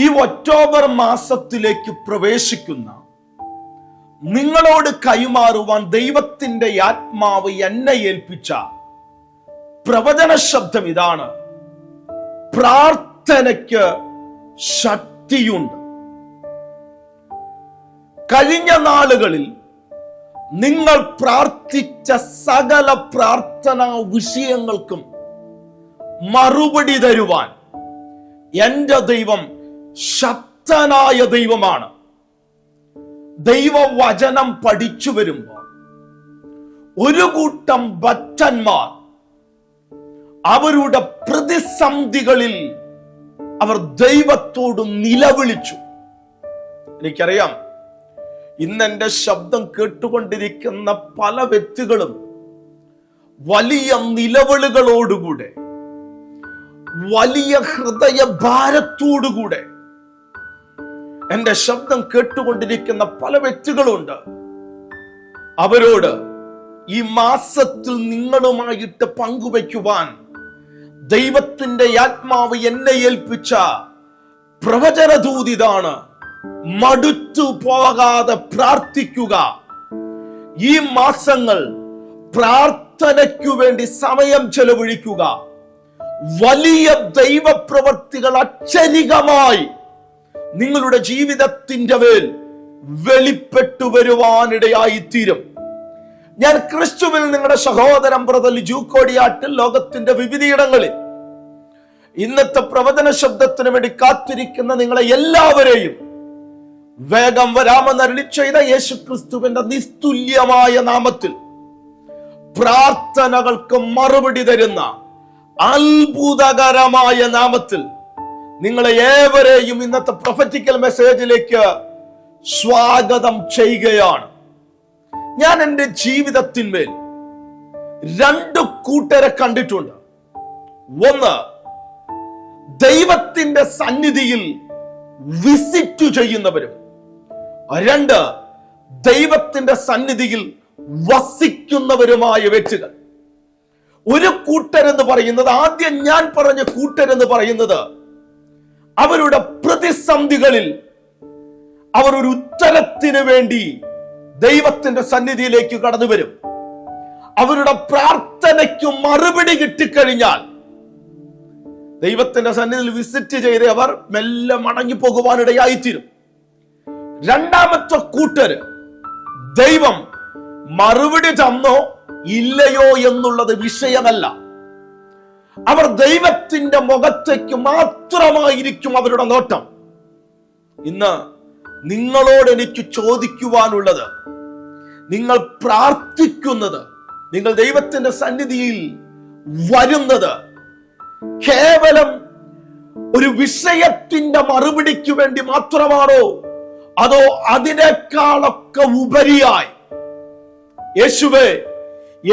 ഈ ഒക്ടോബർ മാസത്തിലേക്ക് പ്രവേശിക്കുന്ന നിങ്ങളോട് കൈമാറുവാൻ ദൈവത്തിന്റെ ആത്മാവ് എന്നെ ഏൽപ്പിച്ച പ്രവചന ശബ്ദം ഇതാണ്. പ്രാർത്ഥനയ്ക്ക് ശക്തിയുണ്ട്. കഴിഞ്ഞ നാളുകളിൽ നിങ്ങൾ പ്രാർത്ഥിച്ച സകല പ്രാർത്ഥനാ വിഷയങ്ങൾക്കും മറുപടി തരുവാൻ എന്റെ ദൈവം ശക്തനായ ദൈവമാണ്. ദൈവവചനം പഠിച്ചു വരുമ്പോൾ ഒരു കൂട്ടം ഭക്തന്മാർ അവരുടെ പ്രതിസന്ധികളിൽ അവർ ദൈവത്തോട് നിലവിളിച്ചു. എനിക്കറിയാം ഇന്ന് എന്റെ ശബ്ദം കേട്ടുകൊണ്ടിരിക്കുന്ന പല വ്യക്തികളും വലിയ നിലവിളികളോടുകൂടെ വലിയ ഹൃദയ ഭാരത്തോടുകൂടെ എന്റെ ശബ്ദം കേട്ടുകൊണ്ടിരിക്കുന്ന പല വ്യക്തികളുണ്ട്. അവരോട് ഈ മാസത്തിൽ നിങ്ങളുമായിട്ട് പങ്കുവയ്ക്കുവാൻ ദൈവത്തിന്റെ ആത്മാവ് എന്നെ ഏൽപ്പിച്ച പ്രവചനദൂതിതാണ് മടുത്തു പോകാതെ പ്രാർത്ഥിക്കുക. ഈ മാസങ്ങൾ പ്രാർത്ഥനയ്ക്കു വേണ്ടി സമയം ചെലവഴിക്കുക. വലിയ ദൈവപ്രവർത്തികൾ അക്ഷരികമായി നിങ്ങളുടെ ജീവിതത്തിന്റെ മേൽ വെളിപ്പെട്ടു വരുവാനിടയായിത്തീരും. ഞാൻ ക്രിസ്തുവിൽ നിങ്ങളുടെ സഹോദരൻ ബ്രദർ ജൂക്കോടിയാട്ടിൽ ലോകത്തിന്റെ വിവിധയിടങ്ങളിൽ ഇന്നത്തെ പ്രവചന ശബ്ദത്തിന് വേണ്ടി കാത്തിരിക്കുന്ന നിങ്ങളെ എല്ലാവരെയും വേഗം വരാമെന്ന് അരുളി ചെയ്ത യേശു ക്രിസ്തുവിന്റെ നിസ്തുല്യമായ നാമത്തിൽ പ്രാർത്ഥനകൾക്ക് മറുപടി തരുന്ന അത്ഭുതകരമായ നാമത്തിൽ നിങ്ങളെ ഏവരെയും ഇന്നത്തെ പ്രൊഫറ്റിക്കൽ മെസ്സേജിലേക്ക് സ്വാഗതം ചെയ്യുകയാണ്. ഞാൻ എന്റെ ജീവിതത്തിന്മേൽ രണ്ട് കൂട്ടരെ കണ്ടിട്ടുണ്ട്. ഒന്ന് ദൈവത്തിന്റെ സന്നിധിയിൽ വിസിറ്റ് ചെയ്യുന്നവരും. രണ്ട് ദൈവത്തിന്റെ സന്നിധിയിൽ വസിക്കുന്നവരുമായ വ്യക്തികൾ. ഒരു കൂട്ടരെന്ന് പറയുന്നത് ആദ്യം ഞാൻ പറഞ്ഞ കൂട്ടരെന്ന് പറയുന്നത് അവരുടെ പ്രതിസന്ധികളിൽ അവർ ഒരു ഉത്തരത്തിന് വേണ്ടി ദൈവത്തിന്റെ സന്നിധിയിലേക്ക് കടന്നു വരും. അവരുടെ പ്രാർത്ഥനയ്ക്ക് മറുപടി കിട്ടിക്കഴിഞ്ഞാൽ ദൈവത്തിന്റെ സന്നിധിയിൽ വിസിറ്റ് ചെയ്ത് അവർ മെല്ലെ മടങ്ങി പോകുവാനിടയായിത്തീരും. രണ്ടാമത്തെ കൂട്ടര് ദൈവം മറുപടി തന്നോ ഇല്ലയോ എന്നുള്ളത് വിഷയമല്ല. അവർ ദൈവത്തിന്റെ മുഖത്തേക്ക് മാത്രമായിരിക്കും അവരുടെ നോട്ടം. ഇന്ന് നിങ്ങളോട് എനിക്ക് ചോദിക്കുവാനുള്ളത് നിങ്ങൾ പ്രാർത്ഥിക്കുന്നത് നിങ്ങൾ ദൈവത്തിന്റെ സന്നിധിയിൽ വരുന്നത് കേവലം ഒരു വിഷയത്തിന്റെ മറുപടിക്ക് വേണ്ടി മാത്രമാണോ? അതോ അതിനേക്കാളൊക്കെ ഉപരിയായി? യേശുവേ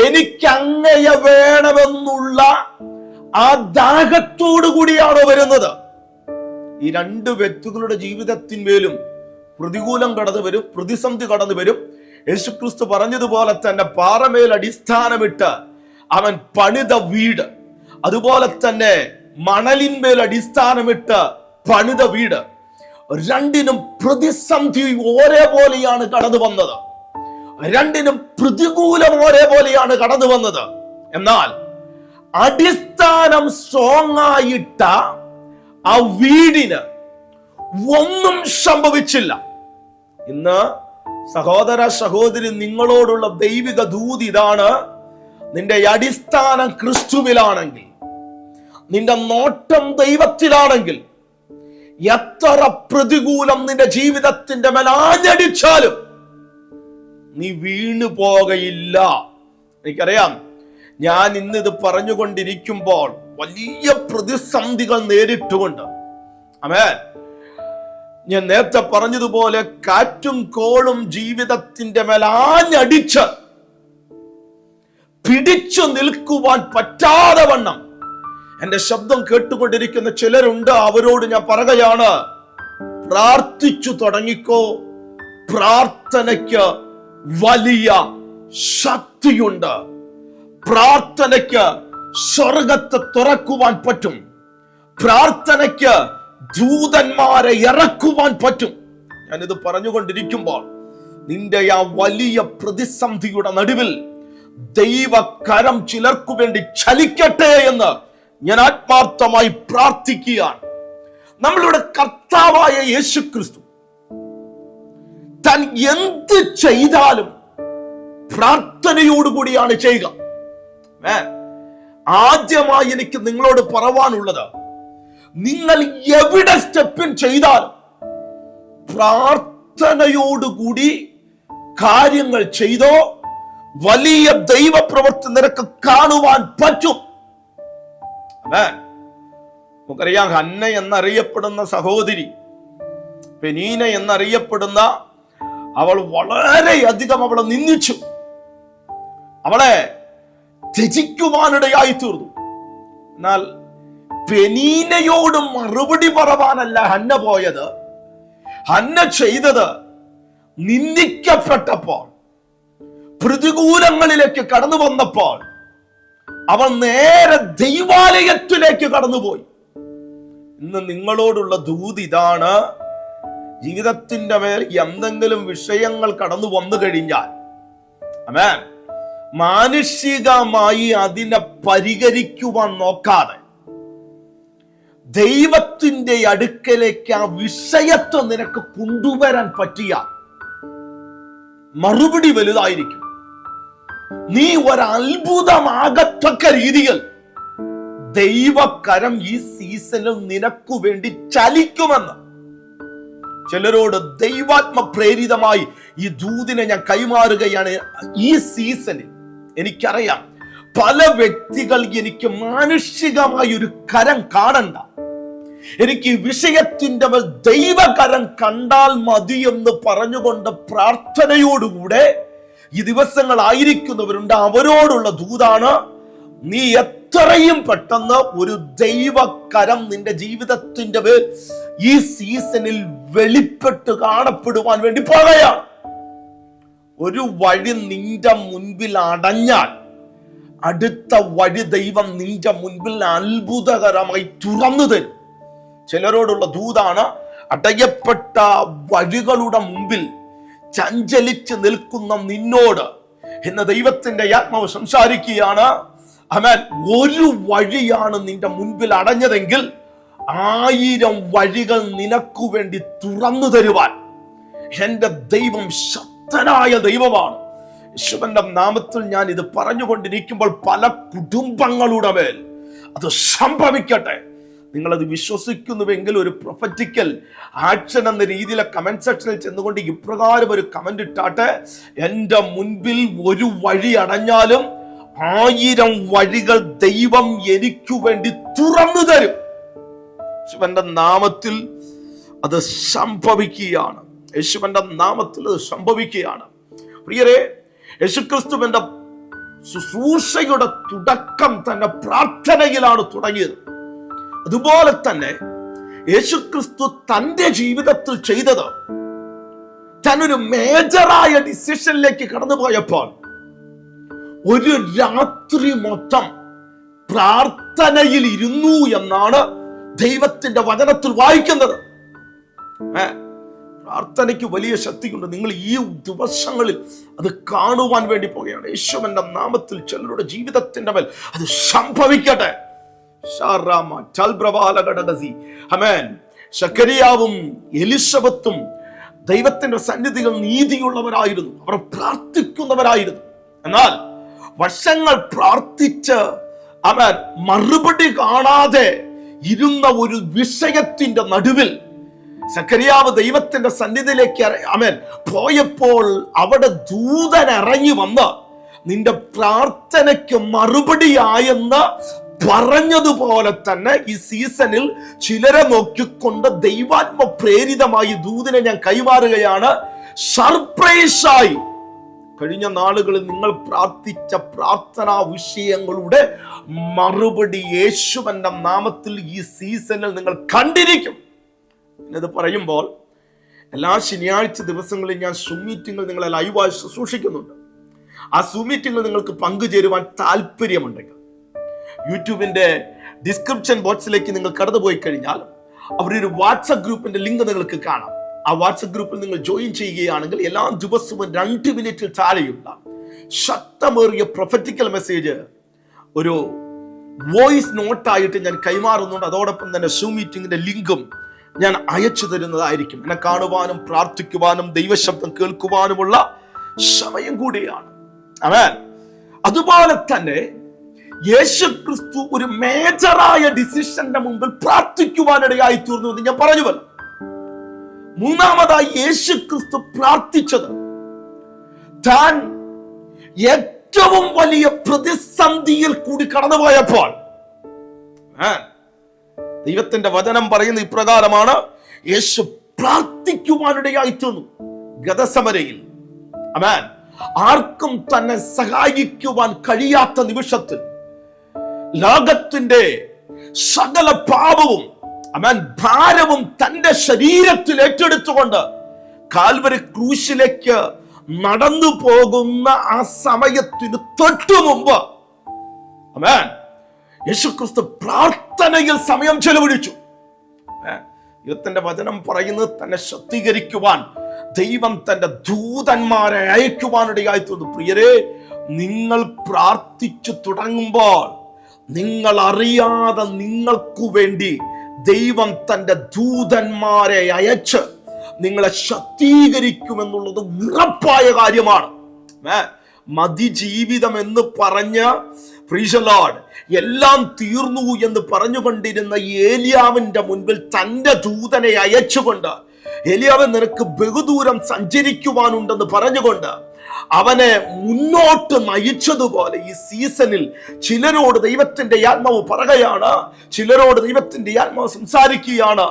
എനിക്ക് അങ്ങയെ വേണമെന്നുള്ള ആ ദാഹത്തോടു കൂടിയാണോ വരുന്നത്? ഈ രണ്ട് വ്യക്തികളുടെ ജീവിതത്തിന്മേലും പ്രതികൂലം കടന്നു വരും പ്രതിസന്ധി കടന്നു വരും. യേശുക്രിസ്തു പറഞ്ഞതുപോലെ തന്നെ പാറമേൽ അടിസ്ഥാനമിട്ട് അവൻ പണിത വീട് അതുപോലെ തന്നെ മണലിന്മേൽ അടിസ്ഥാനമിട്ട് പണിത വീട്. രണ്ടിനും പ്രതിസന്ധി ഒരേപോലെയാണ് കടന്നു വന്നത്. രണ്ടിനും പ്രതികൂലം ഒരേപോലെയാണ് കടന്നു വന്നത്. എന്നാൽ അടിസ്ഥാനം സ്ട്രോങ് ആയിട്ട ആ വീടിന് ഒന്നും സംഭവിച്ചില്ല. ഇന്ന് സഹോദര സഹോദരി നിങ്ങളോടുള്ള ദൈവിക ദൂത് ഇതാണ്. നിന്റെ അടിസ്ഥാനം ക്രിസ്തുവിലാണെങ്കിൽ നിന്റെ നോട്ടം ദൈവത്തിലാണെങ്കിൽ എത്ര പ്രതികൂലം നിന്റെ ജീവിതത്തിന്റെ മേൽ ആഞ്ഞടിച്ചാലും നീ വീണു പോകയില്ല എനിക്കറിയാം ഞാൻ ഇന്ന് ഇത് പറഞ്ഞുകൊണ്ടിരിക്കുമ്പോൾ വലിയ പ്രതിസന്ധികൾ നേരിട്ടുകൊണ്ട്. അമേ ഞാൻ നേരത്തെ പറഞ്ഞതുപോലെ കാറ്റും കോളും ജീവിതത്തിന്റെ മേൽ ആഞ്ഞടിച്ച് പിടിച്ചു നിൽക്കുവാൻ പറ്റാതെ വണ്ണം. എന്റെ ശബ്ദം കേട്ടുകൊണ്ടിരിക്കുന്ന ചിലരുണ്ട് അവരോട് ഞാൻ പറയുകയാണ് പ്രാർത്ഥിച്ചു തുടങ്ങിക്കോ. പ്രാർത്ഥനയ്ക്ക് വലിയ ശക്തിയുണ്ട്. പ്രാർത്ഥനയ്ക്ക് സ്വർഗത്തെ തുറക്കുവാൻ പറ്റും. പ്രാർത്ഥനയ്ക്ക് ദൂതന്മാരെ ഇറക്കുവാൻ പറ്റും. ഞാനിത് പറഞ്ഞുകൊണ്ടിരിക്കുമ്പോൾ നിന്റെ ആ വലിയ പ്രതിസന്ധിയുടെ നടുവിൽ ദൈവകരം ചിലർക്കു വേണ്ടി ചലിക്കട്ടെ എന്ന് ഞാൻ ആത്മാർത്ഥമായി പ്രാർത്ഥിക്കുകയാണ്. നമ്മളുടെ കർത്താവായ യേശു ക്രിസ്തു താൻ എന്ത് ചെയ്താലും പ്രാർത്ഥനയോടുകൂടിയാണ് ചെയ്യുക. ആദ്യമായി എനിക്ക് നിങ്ങളോട് പറവാനുള്ളത് നിങ്ങൾ എവിടെ സ്റ്റെപ്പിൻ ചെയ്താലും പ്രാർത്ഥനയോടുകൂടി കാര്യങ്ങൾ ചെയ്തോ വലിയ ദൈവപ്രവർത്തി നിനക്ക് കാണുവാൻ പറ്റും. നമുക്കറിയാം ഹന്ന എന്നറിയപ്പെടുന്ന സഹോദരി പെനീന എന്നറിയപ്പെടുന്ന അവൾ വളരെയധികം അവളെ നിന്ദിച്ചു. അവളെ ത്യജിക്കുവാനിടയായി തീർന്നു. എന്നാൽ പെനീനയോട് മറുപടി പറവാനല്ല ഹന്ന പോയത്. ഹന്ന ചെയ്തത് നിന്ദിക്കപ്പെട്ടപ്പോൾ പ്രതികൂലങ്ങളിലേക്ക് കടന്നു വന്നപ്പോൾ അവൻ നേരെ ദൈവാലയത്തിലേക്ക് കടന്നുപോയി. ഇന്ന് നിങ്ങളോടുള്ള ദൂത് ഇതാണ്. ജീവിതത്തിന്റെ മേൽ എന്തെങ്കിലും വിഷയങ്ങൾ കടന്നു വന്നു കഴിഞ്ഞാൽ അമേൻ മാനുഷികമായി അതിനെ പരിഹരിക്കുവാൻ നോക്കാതെ ദൈവത്തിന്റെ അടുക്കലേക്ക് ആ വിഷയത്വം നിനക്ക് കൊണ്ടുവരാൻ പറ്റിയ മറുപടി വലുതായിരിക്കും. നീ ഒരത്ഭുതമാകത്തക്ക രീതിയിൽ ദൈവകരം ഈ സീസണിൽ നിനക്കു വേണ്ടി ചലിക്കുമെന്ന്. ചിലരോട് ദൈവാത്മ പ്രേരിതമായി ഈ ദൂതിനെ ഞാൻ കൈമാറുകയാണ് ഈ സീസണിൽ. എനിക്കറിയാം. പല വ്യക്തികൾ എനിക്ക് മാനുഷികമായ ഒരു കരം കാണണ്ട. എനിക്ക് വിഷയത്തിന്റെ ദൈവകരം കണ്ടാൽ മതി എന്ന് പറഞ്ഞുകൊണ്ട് പ്രാർത്ഥനയോടുകൂടെ ഈ ദിവസങ്ങളായിരിക്കുന്നവരുണ്ട്. അവരോടുള്ള ദൂതാണ്. നീ എത്രയും പെട്ടെന്ന് ഒരു ദൈവകരം നിന്റെ ജീവിതത്തിന്റെ ഈ സീസണിൽ വെളിപ്പെട്ട് കാണപ്പെടുവാൻ വേണ്ടി പോകുകയാണ് ഒരു വഴി നിന്റെ മുൻപിൽ അടഞ്ഞാൽ അടുത്ത വഴി ദൈവം നിന്റെ മുൻപിൽ അത്ഭുതകരമായി തുറന്നു തരും. ചിലരോടുള്ള ദൂതാണ് അടയപ്പെട്ട വഴികളുടെ മുമ്പിൽ ചഞ്ചലിച്ച് നിൽക്കുന്ന നിന്നോട് എന്ന ദൈവത്തിന്റെ ആത്മാവ് സംസാരിക്കുകയാണ്. അമേൻ ഒരു വഴിയാണ് നിന്റെ മുൻപിൽ അടഞ്ഞതെങ്കിൽ ആയിരം വഴികൾ നിനക്കു വേണ്ടി തുറന്നു തരുവാൻ എന്റെ ദൈവം ശക്തനായ ദൈവമാണ്. യേശുവന്റെ നാമത്തിൽ ഞാൻ ഇത് പറഞ്ഞുകൊണ്ടിരിക്കുമ്പോൾ പല കുടുംബങ്ങളുടെ മേൽ അത് സംഭവിക്കട്ടെ. നിങ്ങളത് വിശ്വസിക്കുന്നുവെങ്കിൽ ഒരു പ്രൊഫറ്റിക്കൽ ആക്ഷൻ എന്ന രീതിയിലെ കമന്റ് സെക്ഷനിൽ ചെന്നുകൊണ്ട് ഇപ്രകാരം ഒരു കമന്റ് ഇട്ടാട്ടെ. എന്റെ മുൻപിൽ ഒരു വഴി അടഞ്ഞാലും ആയിരം വഴികൾ ദൈവം എനിക്കു വേണ്ടി തുറന്നു തരും. ശിവന്റെ നാമത്തിൽ അത് സംഭവിക്കുകയാണ്. യേശുവന്റെ നാമത്തിൽ സംഭവിക്കുകയാണ്. പ്രിയരെ യേശുക്രിസ്തുവിന്റെ ശുശ്രൂഷയുടെ തുടക്കം തന്നെ പ്രാർത്ഥനയിലാണ് തുടങ്ങിയത്. അതുപോലെ തന്നെ യേശുക്രിസ്തു തന്റെ ജീവിതത്തിൽ ചെയ്തത് തന്നൊരു മേജറായ ഡിസിഷനിലേക്ക് കടന്നുപോയപ്പോൾ ഒരു രാത്രി മൊത്തം പ്രാർത്ഥനയിൽ ഇരുന്നു എന്നാണ് ദൈവത്തിന്റെ വചനത്തിൽ വായിക്കുന്നത്. ഏ, പ്രാർത്ഥനയ്ക്ക് വലിയ ശക്തിയുണ്ട്. നിങ്ങൾ ഈ ദിവസങ്ങളിൽ അത് കാണുവാൻ വേണ്ടി പോകുകയാണ് യേശുവിന്റെ നാമത്തിൽ ചിലരുടെ ജീവിതത്തിന്റെ മേൽ അത് സംഭവിക്കട്ടെ. ശക്കരിയാവും എലിസബത്തും ദൈവത്തിന്റെ സന്നിധികൾ നീതിയുള്ളവരായിരുന്നു. അവർ പ്രാർത്ഥിക്കുന്നവരായിരുന്നു. എന്നാൽ വർഷങ്ങൾ പ്രാർത്ഥിച്ച് അവൻ മറുപടി കാണാതെ ഇരുന്ന ഒരു വിഷയത്തിന്റെ നടുവിൽ സക്കരിയാവ് ദൈവത്തിന്റെ സന്നിധിയിലേക്ക് അമൻ പോയപ്പോൾ അവിടെ ദൂതൻ ഇറങ്ങി വന്ന് നിന്റെ പ്രാർത്ഥനയ്ക്ക് മറുപടിയായെന്ന് പറഞ്ഞതുപോലെ തന്നെ ഈ സീസണിൽ ചിലരെ നോക്കിക്കൊണ്ട് ദൈവാത്മ പ്രേരിതമായി ദൂതിനെ ഞാൻ കൈമാറുകയാണ്. സർപ്രൈസായി. കഴിഞ്ഞ നാളുകളിൽ നിങ്ങൾ പ്രാർത്ഥിച്ച പ്രാർത്ഥനാ വിഷയങ്ങളുടെ മറുപടി യേശുവന്റെ നാമത്തിൽ ഈ സീസണിൽ നിങ്ങൾ കണ്ടിരിക്കും. ഇത് പറയുമ്പോൾ എല്ലാ ശനിയാഴ്ച ദിവസങ്ങളിൽ ഞാൻ സൂം മീറ്റിങ്ങൾ നിങ്ങളെ ലൈവായി ശുശ്രൂഷിക്കുന്നുണ്ട്. ആ സൂം മീറ്റിങ്ങൾ നിങ്ങൾക്ക് പങ്കുചേരുവാൻ താല്പര്യമുണ്ടെങ്കിൽ യൂട്യൂബിന്റെ ഡിസ്ക്രിപ്ഷൻ ബോക്സിലേക്ക് നിങ്ങൾ കടന്നുപോയി കഴിഞ്ഞാൽ അവരൊരു വാട്സപ്പ് ഗ്രൂപ്പിന്റെ ലിങ്ക് നിങ്ങൾക്ക് കാണാം. ആ വാട്സപ്പ് ഗ്രൂപ്പിൽ നിങ്ങൾ ജോയിൻ ചെയ്യുകയാണെങ്കിൽ എല്ലാ ദിവസവും രണ്ട് മിനിറ്റിൽ താഴെയുള്ള ശക്തമേറിയ പ്രൊഫറ്റിക്കൽ മെസ്സേജ് ഒരു വോയിസ് നോട്ടായിട്ട് ഞാൻ കൈമാറുന്നുണ്ട്. അതോടൊപ്പം തന്നെ സൂ മീറ്റിംഗിന്റെ ലിങ്കും ഞാൻ അയച്ചു തരുന്നതായിരിക്കും. എന്നെ കാണുവാനും പ്രാർത്ഥിക്കുവാനും ദൈവശബ്ദം കേൾക്കുവാനുമുള്ള സമയം കൂടിയാണ്. അവൻ അതുപോലെ തന്നെ യേശു ക്രിസ്തു ഒരു മേജറായ ഡിസിഷന്റെ മുമ്പിൽ പ്രാർത്ഥിക്കുവാനിടയായി തീർന്നു എന്ന് ഞാൻ പറഞ്ഞു പറഞ്ഞുവല്ലോ. മൂന്നാമതായി യേശു ക്രിസ്തു പ്രാർത്ഥിച്ചത് താൻ ഏറ്റവും വലിയ പ്രതിസന്ധിയിൽ കൂടി കടന്നുപോയപ്പോൾ. ആ, ദൈവത്തിന്റെ വചനം പറയുന്ന ഇപ്രകാരമാണ് യേശു പ്രാർത്ഥിക്കുവാനിടയായി തീർന്നു. ഗതസമരയിൽ അമാൻ ആർക്കും തന്നെ സഹായിക്കുവാൻ കഴിയാത്ത നിമിഷത്തിൽ ലോകത്തിന്റെ സകല പാപവും അമാൻ ഭാരവും തന്റെ ശരീരത്തിൽ ഏറ്റെടുത്തുകൊണ്ട് കാൽവരി ക്രൂശിലേക്ക് നടന്നു പോകുന്ന ആ സമയത്തിന് തൊട്ടു മുമ്പ് അമാൻ യേശുക്രിസ്തു പ്രാർത്ഥനയിൽ സമയം ചെലവഴിച്ചു. ദൈവത്തിന്റെ വചനം പറയുന്നത് തന്നെ ശക്തീകരിക്കുവാൻ ദൈവം തന്റെ ദൂതന്മാരെ അയക്കുവാനിടയായി തീർന്നു. പ്രിയരെ നിങ്ങൾ പ്രാർത്ഥിച്ചു തുടങ്ങുമ്പോൾ നിങ്ങൾ അറിയാതെ നിങ്ങൾക്കു വേണ്ടി ദൈവം തന്റെ ദൂതന്മാരെ അയച്ച് നിങ്ങളെ ശക്തീകരിക്കുമെന്നുള്ളത് ഉറപ്പായ കാര്യമാണ്. ഏ, മതി ജീവിതം എന്ന് പറഞ്ഞ പ്രീശലോഡ് എല്ലാം തീർന്നു എന്ന് പറഞ്ഞുകൊണ്ടിരുന്ന ഏലിയാവിന്റെ മുൻപിൽ തന്റെ ദൂതനെ അയച്ചുകൊണ്ട് ഏലിയാവ് നിനക്ക് ബഹുദൂരം സഞ്ചരിക്കുവാനുണ്ടെന്ന് പറഞ്ഞുകൊണ്ട് അവനെ മുന്നോട്ട് നയിച്ചതുപോലെ ഈ സീസണിൽ ചിലരോട് ദൈവത്തിന്റെ ആത്മാവ് പറയുകയാണ് ചിലരോട് ദൈവത്തിന്റെ ആത്മാവ് സംസാരിക്കുകയാണ്.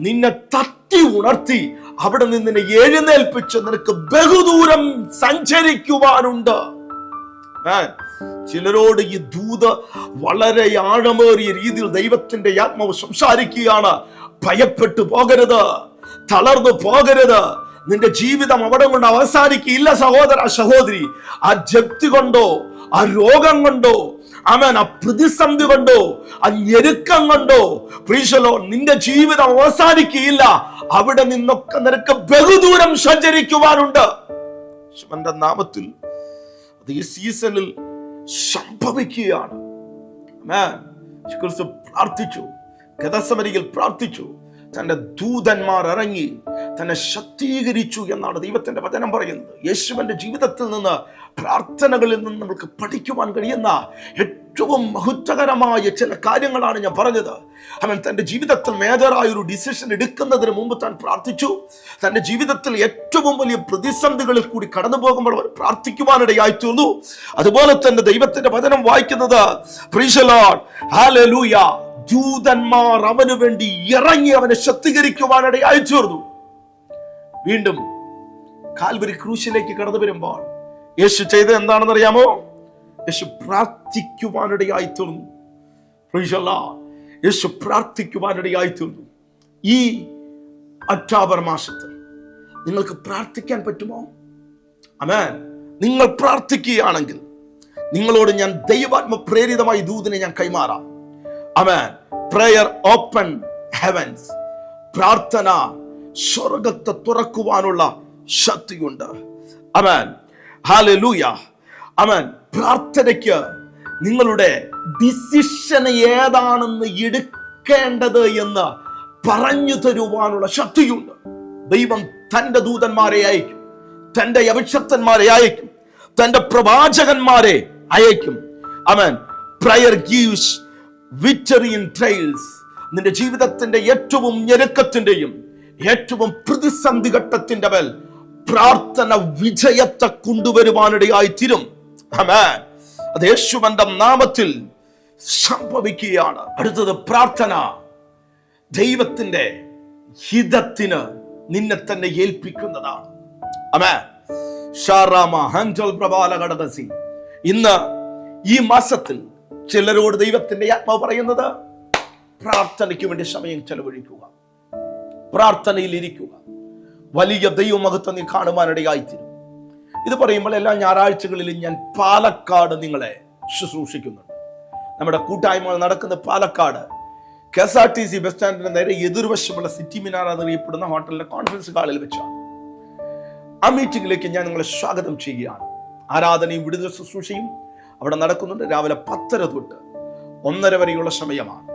നിന്നെ തട്ടി ഉണർത്തി അവിടെ നിന്ന് നിന്നെ എഴുന്നേൽപ്പിച്ച് നിനക്ക് ബഹുദൂരം സഞ്ചരിക്കുവാനുണ്ട്. ഏ, ചിലരോട് ഈ ദൂത് വളരെ ആഴമേറിയ രീതിയിൽ ദൈവത്തിന്റെ ആത്മാവ് സംസാരിക്കുകയാണ്. ഭയപ്പെട്ടു പോകരുത്. തളർന്നു പോകരുത്. നിന്റെ ജീവിതം അവിടെ കൊണ്ട് അവസാനിക്കില്ല സഹോദര സഹോദരി. ആ ജപ്തി കൊണ്ടോ ആ രോഗം കൊണ്ടോ അവൻ ആ പ്രതിസന്ധി കൊണ്ടോ ആ ഞെരുക്കം കൊണ്ടോ പ്രീശലോ നിന്റെ ജീവിതം അവസാനിക്കുകയില്ല. അവിടെ നിന്നൊക്കെ നിനക്ക് ബഹുദൂരം സഞ്ചരിക്കുവാനുണ്ട്. ശിവന്റെ നാമത്തിൽ അത് ഈ സീസണിൽ സംഭവിക്കുകയാണ്. ക്രിസ്തു പ്രാർത്ഥിച്ചു. ഗതസമരിയിൽ പ്രാർത്ഥിച്ചു. തന്റെ ദൂതന്മാർ ഇറങ്ങി തന്നെ ശക്തീകരിച്ചു എന്നാണ് ദൈവത്തിന്റെ വചനം പറയുന്നത്. യേശുവിന്റെ ജീവിതത്തിൽ നിന്ന് പ്രാർത്ഥനകളിൽ നിന്ന് നമുക്ക് പഠിക്കുവാൻ കഴിയുന്ന ഏറ്റവും മഹത്വകരമായ ചില കാര്യങ്ങളാണ് ഞാൻ പറഞ്ഞത്. അവൻ തന്റെ ജീവിതത്തിൽ മേജറായ ഒരു ഡിസിഷൻ എടുക്കുന്നതിന് മുമ്പ് താൻ പ്രാർത്ഥിച്ചു. തന്റെ ജീവിതത്തിൽ ഏറ്റവും വലിയ പ്രതിസന്ധികളിൽ കൂടി കടന്നു പോകുമ്പോൾ അവർ പ്രാർത്ഥിക്കുവാനിടയായി തീർന്നു അതുപോലെ തന്നെ ദൈവത്തിന്റെ വചനം വായിക്കുന്നത്. ദൂതന്മാർ അവന് വേണ്ടി ഇറങ്ങി അവനെ ശക്തീകരിക്കുവാനിടയായി തീർന്നു വീണ്ടും കാൽവരി ക്രൂശിലേക്ക് കടന്നു വരുമ്പോൾ യേശു ചെയ്തത് എന്താണെന്ന് അറിയാമോ യേശു പ്രാർത്ഥിക്കുവാനിടയായി തീർന്നു. യേശു പ്രാർത്ഥിക്കുവാനിടയായി തീർന്നു. ഈ ഒക്ടോബർ മാസത്തിൽ നിങ്ങൾക്ക് പ്രാർത്ഥിക്കാൻ പറ്റുമോ? അമേൻ നിങ്ങൾ പ്രാർത്ഥിക്കുകയാണെങ്കിൽ നിങ്ങളോട് ഞാൻ ദൈവാത്മ പ്രേരിതമായി ദൂതിനെ ഞാൻ കൈമാറാം. അമേൻ പ്രേയർ ഓപ്പൺ ഹെവൻസ് പ്രാർത്ഥന സ്വർഗത്തെ തുറക്കുവാനുള്ള ശക്തിയുണ്ട്. അമേൻ ഹാലലൂയ അമേൻ പ്രാർത്ഥനയ്ക്ക് നിങ്ങളുടെ ഡിസിഷൻ ഏതാണെന്ന് എടുക്കേണ്ടത് എന്ന് പറഞ്ഞു തരുവാനുള്ള ശക്തിയുണ്ട്. ദൈവം തന്റെ ദൂതന്മാരെ അയക്കും തന്റെ അഭിഷക്തന്മാരെ അയക്കും തന്റെ പ്രവാചകന്മാരെ അയക്കും. Amen prayer gives victory in trials നിന്റെ ജീവിതത്തിന്റെ ഏറ്റവും ഞെരുക്കത്തിന്റെയും ഏറ്റവും പ്രതിസന്ധി ഘട്ടത്തിന്റെ മേൽ പ്രാർത്ഥന വിജയത്തെ കൊണ്ടുവരുവാനിടയായി തീരും. അത് യേശുവന്റെ നാമത്തിൽ സംഭവിക്കുകയാണ്. അടുത്തത് പ്രാർത്ഥന. ദൈവത്തിന്റെ ഹിതത്തിന് നിന്നെ തന്നെ ഏൽപ്പിക്കുന്നതാണ്. അമേ ഇന്ന് ഈ മാസത്തിൽ ചിലരോട് ദൈവത്തിന്റെ ആത്മാവ് പറയുന്നത് പ്രാർത്ഥനയ്ക്ക് വേണ്ടി സമയം ചെലവഴിക്കുക. പ്രാർത്ഥനയിൽ ഇരിക്കുക. വലിയ ദൈവമഹത്വം നീ കാണുവാനിടയായിത്തീരും. ഇത് പറയുമ്പോൾ എല്ലാ ഞായറാഴ്ചകളിലും ഞാൻ പാലക്കാട് നിങ്ങളെ ശുശ്രൂഷിക്കുന്നുണ്ട്. നമ്മുടെ കൂട്ടായ്മകൾ നടക്കുന്ന Palakkad K S R T C bus സ്റ്റാൻഡിന്റെ നേരെ എതിർവശമുള്ള സിറ്റി മിനാർ എന്നറിയപ്പെടുന്ന ഹോട്ടലിലെ കോൺഫറൻസ് ഹാളിൽ വെച്ചാണ്. ആ മീറ്റിംഗിലേക്ക് ഞാൻ നിങ്ങളെ സ്വാഗതം ചെയ്യുകയാണ്. ആരാധനയും വിടുതൽ ശുശ്രൂഷയും അവിടെ നടക്കുന്നുണ്ട്. രാവിലെ പത്തര തൊട്ട് ഒന്നര വരെയുള്ള സമയമാണ്.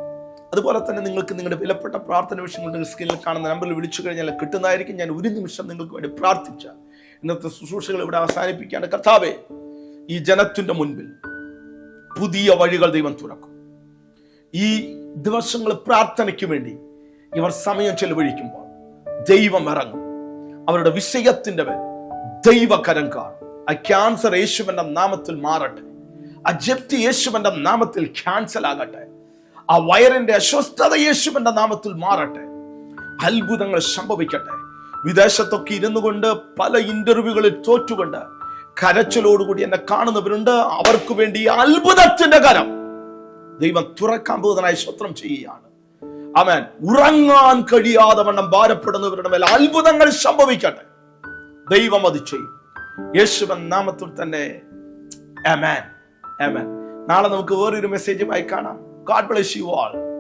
അതുപോലെ തന്നെ നിങ്ങൾക്ക് നിങ്ങളുടെ വിലപ്പെട്ട പ്രാർത്ഥന വിഷയങ്ങൾ നിങ്ങൾ സ്ക്രീനിൽ കാണുന്ന നമ്പറിൽ വിളിച്ചു കഴിഞ്ഞാൽ കിട്ടുന്നതായിരിക്കും. ഞാൻ ഒരു നിമിഷം നിങ്ങൾക്ക് വേണ്ടി പ്രാർത്ഥിച്ച ഇന്നത്തെ ശുശ്രൂഷകൾ ഇവിടെ അവസാനിപ്പിക്കുകയാണ്. കർത്താവേ ഈ ജനത്തിന്റെ മുൻപിൽ പുതിയ വഴികൾ ദൈവം തുറക്കും. ഈ ദിവസങ്ങൾ പ്രാർത്ഥനയ്ക്ക് വേണ്ടി ഇവർ സമയം ചെലവഴിക്കുമ്പോൾ ദൈവം ഇറങ്ങും. അവരുടെ വിഷയത്തിന്റെ മേൽ ദൈവകരം കാണും. ആ ക്യാൻസർ യേശുവിന്റെ നാമത്തിൽ മാറട്ടെ. ആ ജപ്തി യേശുവിന്റെ നാമത്തിൽ ക്യാൻസൽ ആകട്ടെ. ആ വയറിന്റെ അസ്വസ്ഥത യേശുവിന്റെ നാമത്തിൽ മാറട്ടെ. അത്ഭുതങ്ങൾ സംഭവിക്കട്ടെ. വിദേശത്തൊക്കെ ഇരുന്നു കൊണ്ട് പല ഇന്റർവ്യൂകളിൽ തോറ്റുകൊണ്ട് കരച്ചിലോടുകൂടി എന്നെ കാണുന്നവരുണ്ട്. അവർക്ക് വേണ്ടി അത്ഭുതത്തിന്റെ കരം ദൈവം തുറക്കാൻ പോകുന്നതിനായി സ്വത്രം ചെയ്യുകയാണ്. അവൻ ഉറങ്ങാൻ കഴിയാതെ വണ്ണം ഭാരപ്പെടുന്നവരുടെ മേൽ അത്ഭുതങ്ങൾ സംഭവിക്കട്ടെ. ദൈവം അത് ചെയ്യും. യേശുവൻ നാമത്തിൽ തന്നെ നാളെ നമുക്ക് വേറൊരു മെസ്സേജുമായി കാണാം. God bless you all